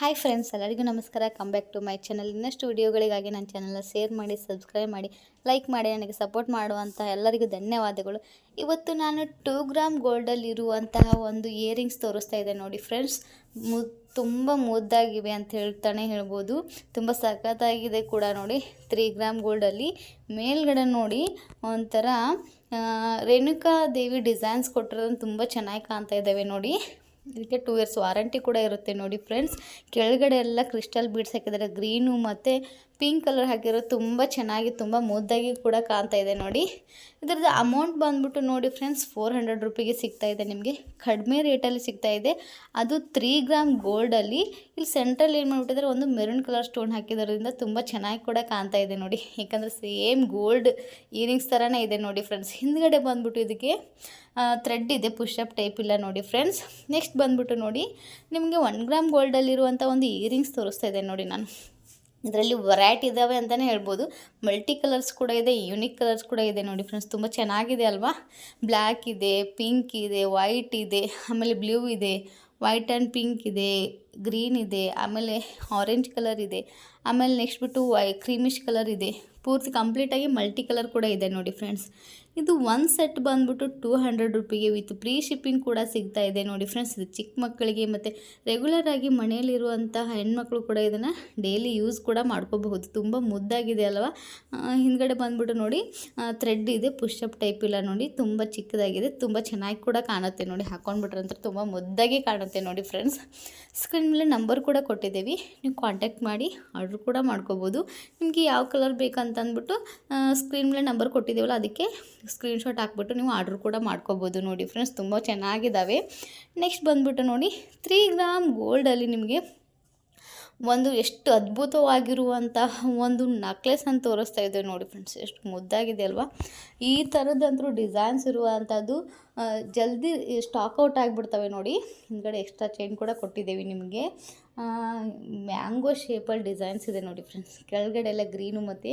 Hi friends ಎಲ್ಲರಿಗೂ ನಮಸ್ಕಾರ. Come back to my channel ಇನ್ನಷ್ಟು ವಿಡಿಯೋಗಳಿಗಾಗಿ ನನ್ನ ಚಾನಲ್ನ ಶೇರ್ ಮಾಡಿ ಸಬ್ಸ್ಕ್ರೈಬ್ ಮಾಡಿ ಲೈಕ್ ಮಾಡಿ, ನನಗೆ ಸಪೋರ್ಟ್ ಮಾಡುವಂತಹ ಎಲ್ಲರಿಗೂ ಧನ್ಯವಾದಗಳು. ಇವತ್ತು ನಾನು ಟೂ ಗ್ರಾಮ್ ಗೋಲ್ಡಲ್ಲಿ ಇರುವಂತಹ ಒಂದು ಇಯರಿಂಗ್ಸ್ ತೋರಿಸ್ತಾ ಇದೆ ನೋಡಿ ಫ್ರೆಂಡ್ಸ್ ಮು, ತುಂಬ ಮುದ್ದಾಗಿವೆ ಅಂತ ಹೇಳ್ತಾನೆ ಹೇಳ್ಬೋದು. ತುಂಬ ಸಖತ್ತಾಗಿದೆ ಕೂಡ ನೋಡಿ. ತ್ರೀ ಗ್ರಾಮ್ ಗೋಲ್ಡಲ್ಲಿ ಮೇಲ್ಗಡೆ ನೋಡಿ ಒಂಥರ ರೇಣುಕಾ ದೇವಿ ಡಿಸೈನ್ಸ್ ಕೊಟ್ಟಿರೋದನ್ನು ತುಂಬ ಚೆನ್ನಾಗಿ ಕಾಣ್ತಾ ಇದ್ದಾವೆ ನೋಡಿ. ಇದಕ್ಕೆ ಟೂ ಇಯರ್ಸ್ ವಾರಂಟಿ ಕೂಡ ಇರುತ್ತೆ ನೋಡಿ ಫ್ರೆಂಡ್ಸ್ ಕೆಳಗಡೆ ಎಲ್ಲ ಕ್ರಿಸ್ಟಲ್ ಬೀಡ್ಸ್ ಹಾಕಿದ್ದಾರೆ ಗ್ರೀನು ಮತ್ತು ಪಿಂಕ್ ಕಲರ್ ಹಾಕಿರೋ ತುಂಬ ಚೆನ್ನಾಗಿ, ತುಂಬ ಮುದ್ದಾಗಿ ಕೂಡ ಕಾಣ್ತಾ ಇದೆ ನೋಡಿ. ಇದರದ್ದು ಅಮೌಂಟ್ ಬಂದ್ಬಿಟ್ಟು ನೋಡಿ ಫ್ರೆಂಡ್ಸ್ ಫೋರ್ ಹಂಡ್ರೆಡ್ ರುಪಿಗೆ ಸಿಗ್ತಾ ಇದೆ ನಿಮಗೆ. ಕಡಿಮೆ ರೇಟಲ್ಲಿ ಸಿಗ್ತಾ ಇದೆ. ಅದು ತ್ರೀ ಗ್ರಾಮ್ ಗೋಲ್ಡಲ್ಲಿ ಇಲ್ಲಿ ಸೆಂಟ್ರಲ್ಲಿ ಏನು ಮಾಡಿಬಿಟ್ಟಿದ್ದಾರೆ ಒಂದು ಮೆರೂನ್ ಕಲರ್ ಸ್ಟೋನ್ ಹಾಕಿದ್ರಿಂದ ತುಂಬ ಚೆನ್ನಾಗಿ ಕೂಡ ಕಾಣ್ತಾ ಇದೆ ನೋಡಿ. ಯಾಕಂದರೆ ಸೇಮ್ ಗೋಲ್ಡ್ ಇಯರಿಂಗ್ಸ್ ಥರನೇ ಇದೆ ನೋಡಿ ಫ್ರೆಂಡ್ಸ್ ಹಿಂದ್ಗಡೆ ಬಂದ್ಬಿಟ್ಟು ಇದಕ್ಕೆ ಥ್ರೆಡ್ ಇದೆ ಪುಷಪ್ ಟೈಪ್ ಇಲ್ಲ ನೋಡಿ ಫ್ರೆಂಡ್ಸ್ ನೆಕ್ಸ್ಟ್ ಬಂದ್ಬಿಟ್ಟು ನೋಡಿ, ನಿಮಗೆ ಒನ್ ಗ್ರಾಮ್ ಗೋಲ್ಡಲ್ಲಿರುವಂಥ ಒಂದು ಇಯರಿಂಗ್ಸ್ ತೋರಿಸ್ತಾ ಇದೆ ನೋಡಿ ನಾನು. ಇದರಲ್ಲಿ ವೆರೈಟಿ ಇದ್ದಾವೆ ಅಂತಲೇ ಹೇಳ್ಬೋದು. ಮಲ್ಟಿ ಕಲರ್ಸ್ ಕೂಡ ಇದೆ ಯೂನಿಕ್ ಕಲರ್ಸ್ ಕೂಡ ಇದೆ ನೋಡಿ ಫ್ರೆಂಡ್ಸ್ ತುಂಬ ಚೆನ್ನಾಗಿದೆ ಅಲ್ವಾ? ಬ್ಲ್ಯಾಕ್ ಇದೆ ಪಿಂಕ್ ಇದೆ ವೈಟ್ ಇದೆ, ಆಮೇಲೆ ಬ್ಲೂ ಇದೆ ವೈಟ್ ಆ್ಯಂಡ್ ಪಿಂಕ್ ಇದೆ. ಗ್ರೀನ್ ಇದೆ, ಆಮೇಲೆ ಆರೆಂಜ್ ಕಲರ್ ಇದೆ, ಆಮೇಲೆ ನೆಕ್ಸ್ಟ್ ಬಿಟ್ಟು ವೈ ಕ್ರೀಮಿಶ್ ಕಲರ್ ಇದೆ. ಪೂರ್ತಿ ಕಂಪ್ಲೀಟಾಗಿ ಮಲ್ಟಿ ಕಲರ್ ಕೂಡ ಇದೆ ನೋಡಿ ಫ್ರೆಂಡ್ಸ್ ಇದು ಒಂದು ಸೆಟ್ ಬಂದ್ಬಿಟ್ಟು ಟೂ ಹಂಡ್ರೆಡ್ ರುಪಿಗೆ ವಿತ್ ಪ್ರೀ ಶಿಪ್ಪಿಂಗ್ ಕೂಡ ಸಿಗ್ತಾ ಇದೆ ನೋಡಿ ಫ್ರೆಂಡ್ಸ್ ಇದು ಚಿಕ್ಕ ಮಕ್ಕಳಿಗೆ ಮತ್ತು ರೆಗ್ಯುಲರ್ ಆಗಿ ಮನೆಯಲ್ಲಿರುವಂತಹ ಹೆಣ್ಮಕ್ಳು ಕೂಡ ಇದನ್ನು ಡೈಲಿ ಯೂಸ್ ಕೂಡ ಮಾಡ್ಕೋಬಹುದು. ತುಂಬ ಮುದ್ದಾಗಿದೆ ಅಲ್ವಾ? ಹಿಂದ್ಗಡೆ ಬಂದ್ಬಿಟ್ಟು ನೋಡಿ ಥ್ರೆಡ್ ಇದೆ ಪುಷಪ್ ಟೈಪ್ ಇಲ್ಲ ನೋಡಿ, ತುಂಬ ಚಿಕ್ಕದಾಗಿದೆ, ತುಂಬ ಚೆನ್ನಾಗಿ ಕೂಡ ಕಾಣುತ್ತೆ ನೋಡಿ. ಹಾಕೊಂಡ್ಬಿಟ್ರೆ ಅಂತ ತುಂಬ ಮುದ್ದಾಗಿ ಕಾಣುತ್ತೆ ನೋಡಿ ಫ್ರೆಂಡ್ಸ್ ಸ್ಕ್ರೀನ್ ಮೇಲೆ ನಂಬರ್ ಕೂಡ ಕೊಟ್ಟಿದ್ದೀವಿ. ನೀವು ಕಾಂಟ್ಯಾಕ್ಟ್ ಮಾಡಿ ಆರ್ಡ್ರ್ ಕೂಡ ಮಾಡ್ಕೋಬೋದು. ನಿಮಗೆ ಯಾವ ಕಲರ್ ಬೇಕಂತ ಅಂದ್ಬಿಟ್ಟು ಸ್ಕ್ರೀನ್ ಮೇಲೆ ನಂಬರ್ ಕೊಟ್ಟಿದ್ದೀವಲ್ಲ, ಅದಕ್ಕೆ ಸ್ಕ್ರೀನ್ಶಾಟ್ ಹಾಕ್ಬಿಟ್ಟು ನೀವು ಆರ್ಡ್ರ್ ಕೂಡ ಮಾಡ್ಕೋಬೋದು ನೋಡಿ ಫ್ರೆಂಡ್ಸ್ ತುಂಬ ಚೆನ್ನಾಗಿದ್ದಾವೆ. ನೆಕ್ಸ್ಟ್ ಬಂದ್ಬಿಟ್ಟು ನೋಡಿ ತ್ರೀ ಗ್ರಾಮ್ ಗೋಲ್ಡಲ್ಲಿ ನಿಮಗೆ ಒಂದು ಎಷ್ಟು ಅದ್ಭುತವಾಗಿರುವಂತಹ ಒಂದು ನಕ್ಲೆಸ್ ಅಂತ ತೋರಿಸ್ತಾ ಇದ್ದೇವೆ ನೋಡಿ ಫ್ರೆಂಡ್ಸ್ ಎಷ್ಟು ಮುದ್ದಾಗಿದೆ ಅಲ್ವಾ? ಈ ಥರದಂತರೂ ಡಿಸೈನ್ಸ್ ಇರುವಂಥದ್ದು ಜಲ್ದಿ ಸ್ಟಾಕ್ ಔಟ್ ಆಗಿಬಿಡ್ತವೆ ನೋಡಿ. ಹಿಂದ್ಗಡೆ ಎಕ್ಸ್ಟ್ರಾ ಚೈನ್ ಕೂಡ ಕೊಟ್ಟಿದ್ದೇವೆ ನಿಮಗೆ. ಮ್ಯಾಂಗೋ ಶೇಪಲ್ಲಿ ಡಿಸೈನ್ಸ್ ಇದೆ ನೋಡಿ ಫ್ರೆಂಡ್ಸ್ ಕೆಳಗಡೆ ಎಲ್ಲ ಗ್ರೀನು ಮತ್ತು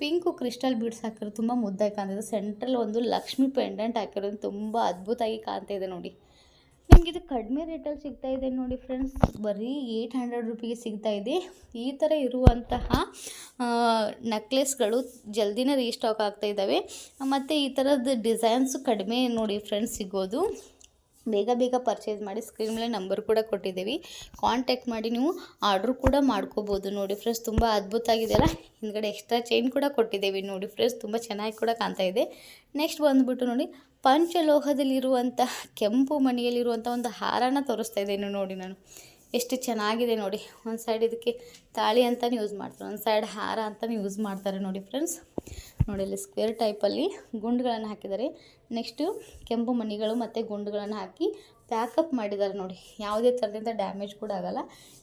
ಪಿಂಕು ಕ್ರಿಸ್ಟಲ್ ಬೀಡ್ಸ್ ಹಾಕಿರೋದು ತುಂಬ ಮುದ್ದಾಗಿ ಕಾಣ್ತಿದೆ. ಸೆಂಟ್ರಲ್ ಒಂದು ಲಕ್ಷ್ಮಿ ಪೆಂಡೆಂಟ್ ಹಾಕಿರೋದು ತುಂಬ ಅದ್ಭುತವಾಗಿ ಕಾಣ್ತಾ ಇದೆ ನೋಡಿ. ನಿಮ್ಗೆ ಇದು ಕಡಿಮೆ ರೇಟಲ್ಲಿ ಸಿಗ್ತಾ ಇದೆ ನೋಡಿ ಫ್ರೆಂಡ್ಸ್ ಬರೀ ಏಯ್ಟ್ ಹಂಡ್ರೆಡ್ ರುಪಿಗೆ ಸಿಗ್ತಾ ಇದೆ. ಈ ಥರ ಇರುವಂತಹ ನೆಕ್ಲೆಸ್ಗಳು ಜಲ್ದಿನೇ ರೀಸ್ಟಾಕ್ ಆಗ್ತಾ ಇದ್ದಾವೆ. ಮತ್ತು ಈ ಥರದ ಡಿಸೈನ್ಸು ಕಡಿಮೆ ನೋಡಿ ಫ್ರೆಂಡ್ಸ್ ಸಿಗೋದು. ಬೇಗ ಬೇಗ ಪರ್ಚೇಸ್ ಮಾಡಿ ಸ್ಕ್ರೀನ್ ಮೇಲೆ ನಂಬರ್ ಕೂಡ ಕೊಟ್ಟಿದ್ದೀವಿ. ಕಾಂಟ್ಯಾಕ್ಟ್ ಮಾಡಿ ನೀವು ಆರ್ಡ್ರ್ ಕೂಡ ಮಾಡ್ಕೋಬೋದು. ನೋಡಿ ಫ್ರೆಂಡ್ಸ್ ತುಂಬ ಅದ್ಭುತ ಆಗಿದೆಯಲ್ಲ ಹಿಂದ್ಗಡೆ ಎಕ್ಸ್ಟ್ರಾ ಚೈನ್ ಕೂಡ ಕೊಟ್ಟಿದ್ದೀವಿ. ನೋಡಿ ಫ್ರೆಂಡ್ಸ್ ತುಂಬ ಚೆನ್ನಾಗಿ ಕೂಡ ಕಾಣ್ತಾ ಇದೆ. ನೆಕ್ಸ್ಟ್ ಬಂದುಬಿಟ್ಟು ನೋಡಿ ಪಂಚಲೋಹದಲ್ಲಿರುವಂಥ ಕೆಂಪು ಮಣಿಯಲ್ಲಿರುವಂಥ ಒಂದು ಹಾರನ ತೋರಿಸ್ತಾ ಇದ್ದೇನೆ ನೋಡಿ ನಾನು. ಎಷ್ಟು ಚೆನ್ನಾಗಿದೆ ನೋಡಿ. ಒಂದು ಸೈಡ್ ಇದಕ್ಕೆ ತಾಳಿ ಅಂತಲೇ ಯೂಸ್ ಮಾಡ್ತಾರೆ. ಒಂದು ಸೈಡ್ ಹಾರ ಅಂತಲೇ ಯೂಸ್ ಮಾಡ್ತಾರೆ ನೋಡಿ ಫ್ರೆಂಡ್ಸ್ ನೋಡಿ, ಇಲ್ಲಿ ಸ್ಕ್ವೇರ್ ಟೈಪಲ್ಲಿ ಗುಂಡುಗಳನ್ನು ಹಾಕಿದ್ದಾರೆ. ನೆಕ್ಸ್ಟು ಕೆಂಪು ಮಣಿಗಳು ಮತ್ತು ಗುಂಡುಗಳನ್ನು ಹಾಕಿ ಪ್ಯಾಕಪ್ ಮಾಡಿದ್ದಾರೆ ನೋಡಿ. ಯಾವುದೇ ಥರದಿಂದ ಡ್ಯಾಮೇಜ್ ಕೂಡ ಆಗಲ್ಲ.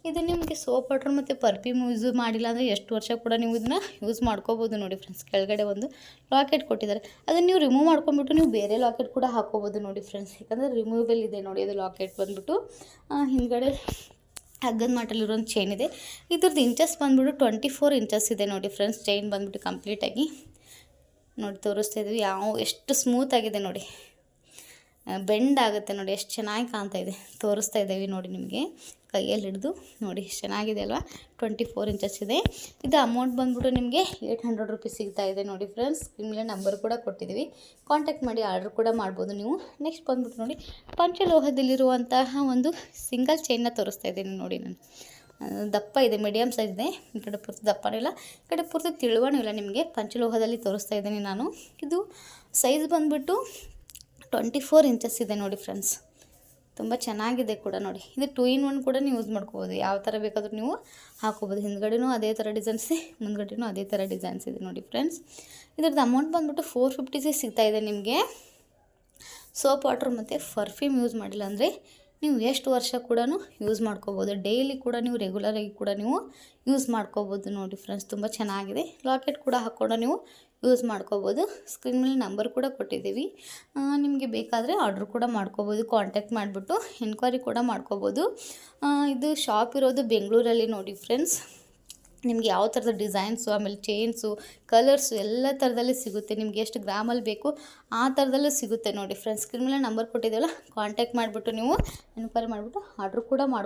ಇದು ನಿಮಗೆ ಸೋಪ್ ವಾಟರ್ ಮತ್ತು ಪರ್ಫ್ಯೂಮ್ ಯೂಸ್ ಮಾಡಿಲ್ಲ ಅಂದರೆ ಎಷ್ಟು ವರ್ಷ ಕೂಡ ನೀವು ಇದನ್ನು ಯೂಸ್ ಮಾಡ್ಕೋಬೋದು ನೋಡಿ ಫ್ರೆಂಡ್ಸ್ ಕೆಳಗಡೆ ಒಂದು ಲಾಕೆಟ್ ಕೊಟ್ಟಿದ್ದಾರೆ. ಅದನ್ನು ನೀವು ರಿಮೂವ್ ಮಾಡ್ಕೊಂಬಿಟ್ಟು ನೀವು ಬೇರೆ ಲಾಕೆಟ್ ಕೂಡ ಹಾಕೋಬೋದು ನೋಡಿ ಫ್ರೆಂಡ್ಸ್ ಯಾಕಂದರೆ ರಿಮೂವೆಬಲ್ ಇದೆ ನೋಡಿ, ಅದು ಲಾಕೆಟ್ ಬಂದ್ಬಿಟ್ಟು. ಹಿಂದುಗಡೆ ಹಗ್ಗದ ಮಾಟಲ್ಲಿರೋ ಒಂದು ಚೈನ್ ಇದೆ. ಇದ್ರದ್ದು ಇಂಚಸ್ ಬಂದ್ಬಿಟ್ಟು ಟ್ವೆಂಟಿ ಫೋರ್ ಇಂಚಸ್ ಇದೆ ನೋಡಿ ಫ್ರೆಂಡ್ಸ್ ಚೈನ್ ಬಂದ್ಬಿಟ್ಟು ಕಂಪ್ಲೀಟಾಗಿ ನೋಡಿ, ತೋರಿಸ್ತಾ ಇದ್ವಿ. ಯಾವ, ಎಷ್ಟು ಸ್ಮೂತ್ ಆಗಿದೆ ನೋಡಿ. ಬೆಂಡ್ ಆಗುತ್ತೆ ನೋಡಿ, ಎಷ್ಟು ಚೆನ್ನಾಗಿ ಕಾಣ್ತಾ ಇದೆ. ತೋರಿಸ್ತಾ ಇದ್ದೀವಿ ನೋಡಿ ನಿಮಗೆ. ಕೈಯಲ್ಲಿ ಹಿಡಿದು ನೋಡಿ ಎಷ್ಟು ಚೆನ್ನಾಗಿದೆ ಅಲ್ವಾ? ಟ್ವೆಂಟಿ ಫೋರ್ ಇಂಚಸ್ ಇದೆ. ಇದು ಅಮೌಂಟ್ ಬಂದ್ಬಿಟ್ಟು ನಿಮಗೆ ಏಯ್ಟ್ ಹಂಡ್ರೆಡ್ ರುಪೀಸ್ ಸಿಗ್ತಾ ಇದೆ ನೋಡಿ ಫ್ರೆಂಡ್ಸ್ ನಿಮಗೆ ನಂಬರ್ ಕೂಡ ಕೊಟ್ಟಿದ್ದೀವಿ. ಕಾಂಟ್ಯಾಕ್ಟ್ ಮಾಡಿ ಆರ್ಡ್ರ್ ಕೂಡ ಮಾಡ್ಬೋದು ನೀವು. ನೆಕ್ಸ್ಟ್ ಬಂದುಬಿಟ್ಟು ನೋಡಿ, ಪಂಚಲೋಹದಲ್ಲಿರುವಂತಹ ಒಂದು ಸಿಂಗಲ್ ಚೈನ್ನ ತೋರಿಸ್ತಾ ಇದ್ದೀನಿ ನೋಡಿ ನಾನು. ದಪ್ಪ ಇದೆ ಮೀಡಿಯಮ್ ಸೈಜ್ ಇದೆ. ಈ ಕಡೆ ಪೂರ್ತಿ ದಪ್ಪನೂ ಇಲ್ಲ. ಈ ಕಡೆ ಪೂರ್ತಿ ತಿಳುವನೂ ಇಲ್ಲ ನಿಮಗೆ. ಪಂಚಲೋಹದಲ್ಲಿ ತೋರಿಸ್ತಾ ಇದ್ದೀನಿ ನಾನು. ಇದು ಸೈಜ್ ಬಂದುಬಿಟ್ಟು ಟ್ವೆಂಟಿ ಫೋರ್ ಇಂಚಸ್ ಇದೆ ನೋಡಿ ಫ್ರೆಂಡ್ಸ್ ತುಂಬ ಚೆನ್ನಾಗಿದೆ ಕೂಡ ನೋಡಿ. ಇದು ಟೂ ಇನ್ ಒನ್ ಕೂಡ ನೀವು ಯೂಸ್ ಮಾಡ್ಕೋಬೋದು. ಯಾವ ಥರ ಬೇಕಾದರೂ ನೀವು ಹಾಕೋಬೋದು. ಹಿಂದ್ಗಡೆನೂ ಅದೇ ಥರ ಡಿಸೈನ್ಸ್ ಇದೆ ಅದೇ ಥರ ಡಿಸೈನ್ಸ್ ಇದೆ ನೋಡಿ ಫ್ರೆಂಡ್ಸ್ ಇದ್ರದ್ದು ಅಮೌಂಟ್ ಬಂದ್ಬಿಟ್ಟು ಫೋರ್ ಫಿಫ್ಟಿ ಸಿಗ್ತಾ ಇದೆ ನಿಮಗೆ. ಸೋಪ್ ವಾಟ್ರ್ ಮತ್ತು ಪರ್ಫ್ಯೂಮ್ ಯೂಸ್ ಮಾಡಿಲ್ಲ ಅಂದರೆ ನೀವು ಎಷ್ಟು ವರ್ಷ ಕೂಡ ಯೂಸ್ ಮಾಡ್ಕೋಬೋದು. ಡೈಲಿ ಕೂಡ ನೀವು ರೆಗ್ಯುಲರಾಗಿ ಕೂಡ ನೀವು ಯೂಸ್ ಮಾಡ್ಕೋಬೋದು ನೋಡಿ ಫ್ರೆಂಡ್ಸ್ ತುಂಬ ಚೆನ್ನಾಗಿದೆ. ಲಾಕೆಟ್ ಕೂಡ ಹಾಕ್ಕೊಂಡು ನೀವು ಯೂಸ್ ಮಾಡ್ಕೋಬೋದು. ಸ್ಕ್ರೀನ್ ಮೇಲೆ ನಂಬರ್ ಕೂಡ ಕೊಟ್ಟಿದ್ದೀವಿ. ನಿಮಗೆ ಬೇಕಾದರೆ ಆರ್ಡ್ರ್ ಕೂಡ ಮಾಡ್ಕೋಬೋದು ಕಾಂಟ್ಯಾಕ್ಟ್ ಮಾಡಿಬಿಟ್ಟು ಎನ್ಕ್ವೈರಿ ಕೂಡ ಮಾಡ್ಕೋಬೋದು. ಇದು ಶಾಪ್ ಇರೋದು ಬೆಂಗಳೂರಲ್ಲಿ ನೋಡಿ ಫ್ರೆಂಡ್ಸ್ ನಿಮ್ಗೆ ಯಾವ ಥರದ ಡಿಸೈನ್ಸು, ಆಮೇಲೆ ಚೈನ್ಸು, ಕಲರ್ಸು ಎಲ್ಲ ಥರದಲ್ಲಿ ಸಿಗುತ್ತೆ. ನಿಮ್ಗೆ ಎಷ್ಟು ಗ್ರಾಮಲ್ಲಿ ಬೇಕು ಆ ಥರದಲ್ಲೂ ಸಿಗುತ್ತೆ ನೋಡಿ ಫ್ರೆಂಡ್ಸ್ ಸ್ಕ್ರೀನ್ ಮೇಲೆ ನಂಬರ್ ಕೊಟ್ಟಿದ್ದೀವಲ್ಲ ಕಾಂಟ್ಯಾಕ್ಟ್ ಮಾಡಿಬಿಟ್ಟು ನೀವು ಎನ್ಕ್ವೈರಿ ಮಾಡಿಬಿಟ್ಟು ಆರ್ಡ್ರ್ ಕೂಡ ಮಾಡ್ಕೊ